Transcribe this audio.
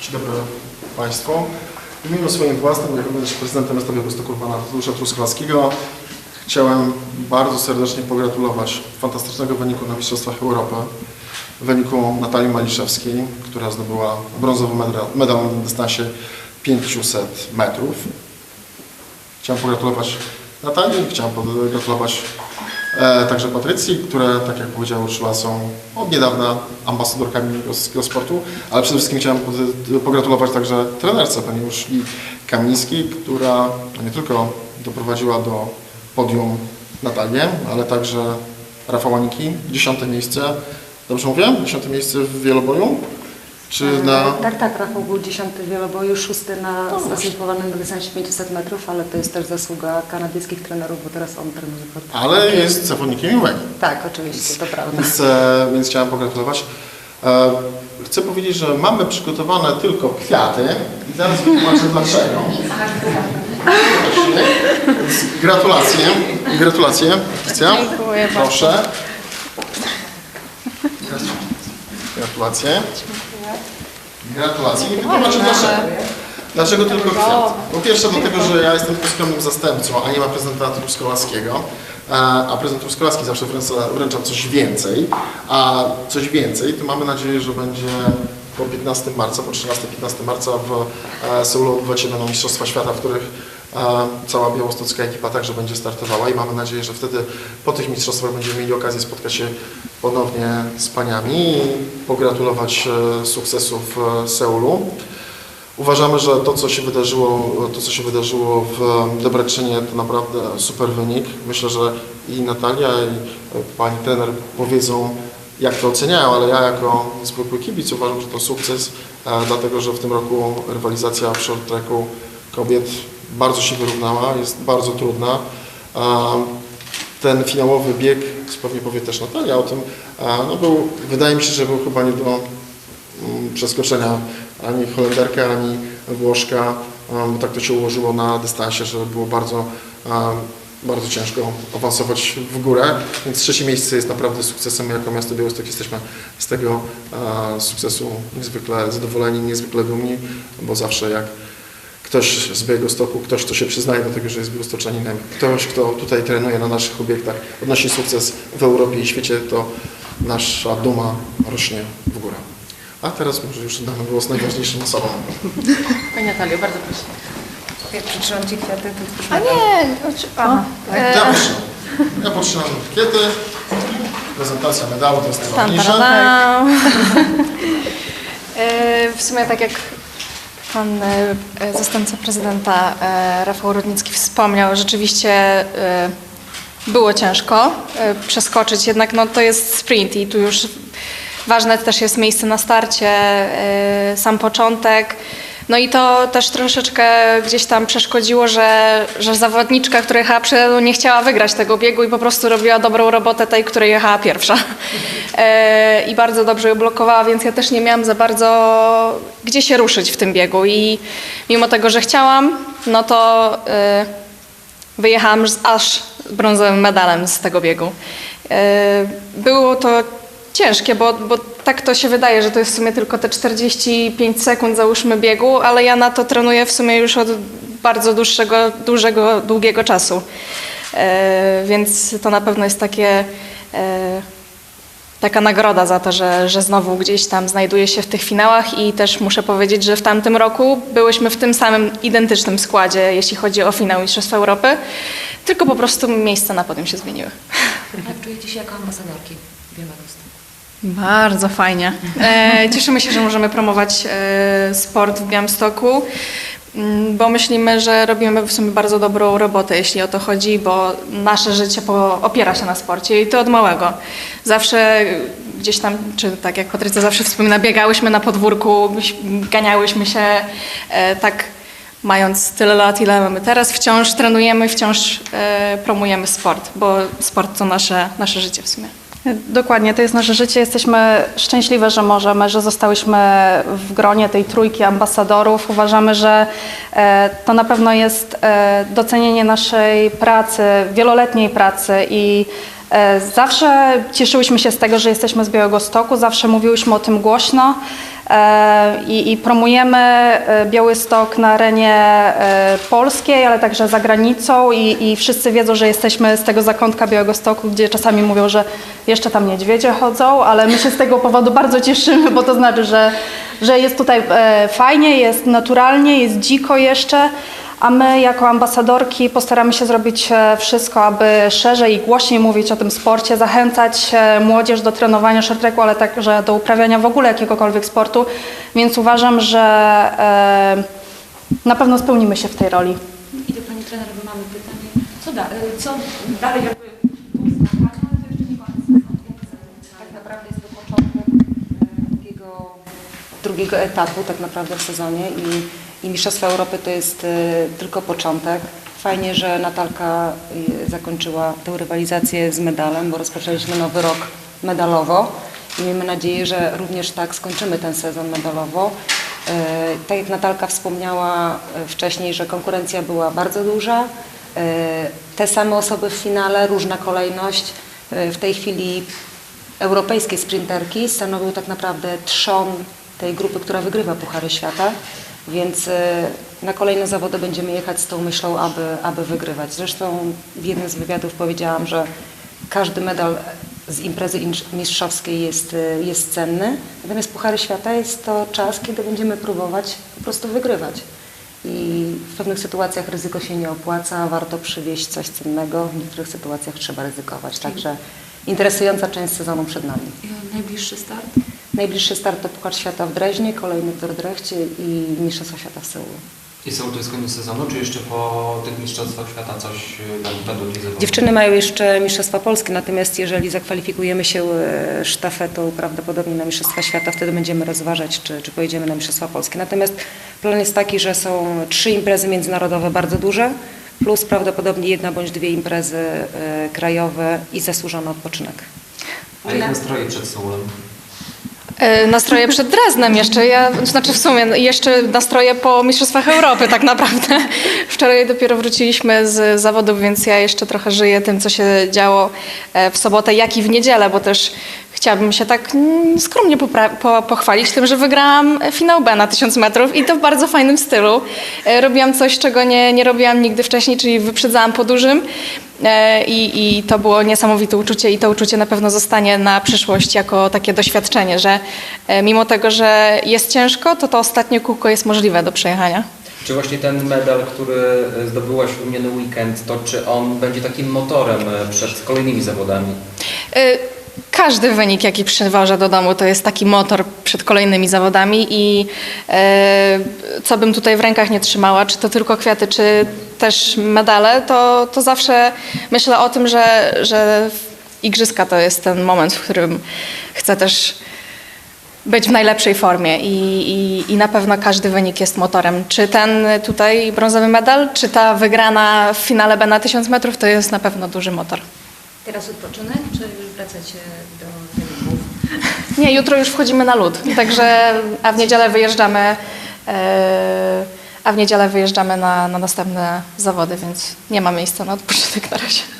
Dzień dobry Państwu. W imieniu swoim własnym, jako będę prezydentem miasta Białegostoku pana Tadeusza Truskolaskiego, chciałem bardzo serdecznie pogratulować fantastycznego wyniku na Mistrzostwach Europy. Wyniku Natalii Maliszewskiej, która zdobyła brązowy medal, medal na dystansie 500 metrów. Chciałem pogratulować Natalii, chciałem pogratulować także Patrycji, które, tak jak powiedział Urszula, są od niedawna ambasadorkami polskiego sportu, ale przede wszystkim chciałem pogratulować także trenerce, pani Urszuli Kamińskiej, która nie tylko doprowadziła do podium Natalię, ale także Rafała Niki, dziesiąte miejsce, dobrze mówię? Dziesiąte miejsce w wieloboju? Czy na... Tak, tak, Rafał był dziesiąty w wieloboju, szósty na No zdecydowanym dystansie 500 metrów, ale to jest też zasługa kanadyjskich trenerów, bo teraz on trenuje. Ale jest zawodnikiem Juwegi. Tak, oczywiście, to prawda. Więc, e, więc chciałem pogratulować. E, chcę powiedzieć, że mamy przygotowane tylko kwiaty i zaraz wytłumaczę dlaczego. Gratulacje. Gratulacje. Krystian, Dziękuję bardzo. Proszę. Gratulacje. Gratulacje. I wytłumaczę dlaczego. Dlaczego tylko kwiat? Po pierwsze dlatego, że ja jestem tylko skromnym zastępcą, a nie ma prezydenta Truskolaskiego. A prezydent Truskolaski zawsze wręcza, wręcza coś więcej. A coś więcej to mamy nadzieję, że będzie po 15 marca, po 13-15 marca w e, Seulu odbywać się Mistrzostwa Świata, w których cała białostocka ekipa także będzie startowała i mamy nadzieję, że wtedy po tych mistrzostwach będziemy mieli okazję spotkać się ponownie z paniami i pogratulować e, sukcesów w Seulu. Uważamy, że to, co się wydarzyło, to, co się wydarzyło w Debreczynie, to naprawdę super wynik. Myślę, że i Natalia, i pani trener powiedzą, jak to oceniają, ale ja jako zwykły kibic uważam, że to sukces, e, dlatego że w tym roku rywalizacja w short tracku kobiet bardzo się wyrównała, jest bardzo trudna. Ten finałowy bieg, pewnie powie też Natalia o tym, no był, wydaje mi się, że był chyba nie do mm, przeskoczenia ani Holenderka, ani Włoszka, bo tak to się ułożyło na dystansie, że było bardzo, bardzo ciężko awansować w górę, więc trzecie miejsce jest naprawdę sukcesem. Jako miasto Białystok jesteśmy z tego sukcesu niezwykle zadowoleni, niezwykle dumni, bo zawsze jak ktoś z Białegostoku, ktoś, kto się przyznaje do tego, że jest białostoczeninem, ktoś, kto tutaj trenuje na naszych obiektach, odnosi sukces w Europie i świecie, to nasza duma rośnie w górę. A teraz może już oddamy głos najważniejszym osobom. Pani Natalio, bardzo proszę. Jak przytrzymam Ci kwiaty, to A nie, oczy- aha. E, Ja proszę. Ja potrzymam kiety. Prezentacja medalu to jest Tam, najważniejsze. taradam. E, W sumie tak jak pan e, zastępca prezydenta e, Rafał Rudnicki wspomniał, rzeczywiście e, było ciężko przeskoczyć, jednak no, to jest sprint i tu już ważne też jest miejsce na starcie, sam początek. No i to też troszeczkę gdzieś tam przeszkodziło, że, że zawodniczka, która jechała przede nie chciała wygrać tego biegu i po prostu robiła dobrą robotę tej, której jechała pierwsza. E, I bardzo dobrze ją blokowała, więc ja też nie miałam za bardzo gdzie się ruszyć w tym biegu. I mimo tego, że chciałam, no to e, wyjechałam z aż brązowym medalem z tego biegu. E, Było to ciężkie, bo, bo tak to się wydaje, że to jest w sumie tylko te 45 sekund załóżmy biegu, ale ja na to trenuję w sumie już od bardzo dłuższego, dużego, długiego czasu. E, Więc to na pewno jest takie e, taka nagroda za to, że, że znowu gdzieś tam znajduję się w tych finałach i też muszę powiedzieć, że w tamtym roku byłyśmy w tym samym identycznym składzie, jeśli chodzi o finał Mistrzostw Europy, tylko po prostu miejsca na podium się zmieniły. Jak czujecie się jako ambasadorki Białegostoku? Bardzo fajnie. E, cieszymy się, że możemy promować e, sport w Białymstoku, mm, bo myślimy, że robimy w sumie bardzo dobrą robotę, jeśli o to chodzi, bo nasze życie po, opiera się na sporcie i to od małego. Zawsze gdzieś tam, czy tak jak Patrycja zawsze wspomina, biegałyśmy na podwórku, ganiałyśmy się e, tak mając tyle lat, ile mamy teraz, wciąż trenujemy, wciąż e, promujemy sport, bo sport to nasze, nasze życie w sumie. Dokładnie, to jest nasze życie. Jesteśmy szczęśliwe, że możemy, że zostałyśmy w gronie tej trójki ambasadorów. Uważamy, że e, to na pewno jest e, docenienie naszej pracy, wieloletniej pracy i e, zawsze cieszyłyśmy się z tego, że jesteśmy z Białego Stoku, zawsze mówiłyśmy o tym głośno. I, i promujemy e, Białystok na arenie e, polskiej, ale także za granicą i, i wszyscy wiedzą, że jesteśmy z tego zakątka Białegostoku, gdzie czasami mówią, że jeszcze tam niedźwiedzie chodzą, ale my się z tego powodu bardzo cieszymy, bo to znaczy, że, że jest tutaj e, fajnie, jest naturalnie, jest dziko jeszcze. A my jako ambasadorki postaramy się zrobić e, wszystko, aby szerzej i głośniej mówić o tym sporcie, zachęcać e, młodzież do trenowania shorttracku, ale także do uprawiania w ogóle jakiegokolwiek sportu. Więc uważam, że e, na pewno spełnimy się w tej roli. I do Pani Trener, bo mamy pytanie. Co, da, co dalej jakby... Tak naprawdę jest to początek drugiego, drugiego etapu tak naprawdę w sezonie i, i Mistrzostwa Europy to jest e, tylko początek. Fajnie, że Natalka e, zakończyła tę rywalizację z medalem, bo rozpoczęliśmy nowy rok medalowo i miejmy nadzieję, że również tak skończymy ten sezon medalowo. E, Tak jak Natalka wspomniała wcześniej, że konkurencja była bardzo duża. Te same osoby w finale, różna kolejność. W tej chwili europejskie sprinterki stanowią tak naprawdę trzon tej grupy, która wygrywa Puchary Świata, więc e, na kolejne zawody będziemy jechać z tą myślą, aby, aby wygrywać. Zresztą w jednym z wywiadów powiedziałam, że każdy medal z imprezy mistrzowskiej jest, e, jest cenny, natomiast Puchary Świata jest to czas, kiedy będziemy próbować po prostu wygrywać. I w pewnych sytuacjach ryzyko się nie opłaca, warto przywieźć coś cennego, w niektórych sytuacjach trzeba ryzykować. Także interesująca część sezonu przed nami. Najbliższy start? Najbliższy start to Puchar Świata w Dreźnie, kolejny w Dordrechcie i Mistrzostwa Świata w Seulu. I Seul to jest koniec sezonu, czy jeszcze po tych mistrzostwach świata coś y, będą- zawody? Dziewczyny mają jeszcze Mistrzostwa Polskie, natomiast jeżeli zakwalifikujemy się e, sztafetą prawdopodobnie na Mistrzostwa Świata, wtedy będziemy rozważać, czy, czy pojedziemy na Mistrzostwa Polskie. Natomiast plan jest taki, że są trzy imprezy międzynarodowe bardzo duże, plus prawdopodobnie jedna bądź dwie imprezy e, krajowe i zasłużony odpoczynek. A jak nastroje przed Seulem? E, Nastroje przed Dreznem jeszcze, ja, znaczy w sumie jeszcze nastroje po Mistrzostwach Europy tak naprawdę. Wczoraj dopiero wróciliśmy z zawodów, więc ja jeszcze trochę żyję tym, co się działo e, w sobotę, jak i w niedzielę, bo też chciałabym się tak mm, skromnie po, pochwalić tym, że wygrałam finał B na 1000 metrów i to w bardzo fajnym stylu. E, Robiłam coś, czego nie, nie robiłam nigdy wcześniej, czyli wyprzedzałam po dużym. E, I, I to było niesamowite uczucie i to uczucie na pewno zostanie na przyszłość jako takie doświadczenie, że e, mimo tego, że jest ciężko, to to ostatnie kółko jest możliwe do przejechania. Czy właśnie ten medal, który zdobyłaś w miniony weekend, to czy on będzie takim motorem przed kolejnymi zawodami? E, Każdy wynik, jaki przywożę do domu, to jest taki motor przed kolejnymi zawodami i e, co bym tutaj w rękach nie trzymała, czy to tylko kwiaty, czy też medale, to, to zawsze myślę o tym, że, że igrzyska to jest ten moment, w którym chcę też być w najlepszej formie i, i, i na pewno każdy wynik jest motorem. Czy ten tutaj brązowy medal, czy ta wygrana w finale B na 1000 metrów, to jest na pewno duży motor. Teraz odpoczynek, czy już wracacie do wyników? Nie, jutro już wchodzimy na lód, także, a w niedzielę wyjeżdżamy, e, a w niedzielę wyjeżdżamy na, na następne zawody, więc nie ma miejsca na odpoczynek na razie.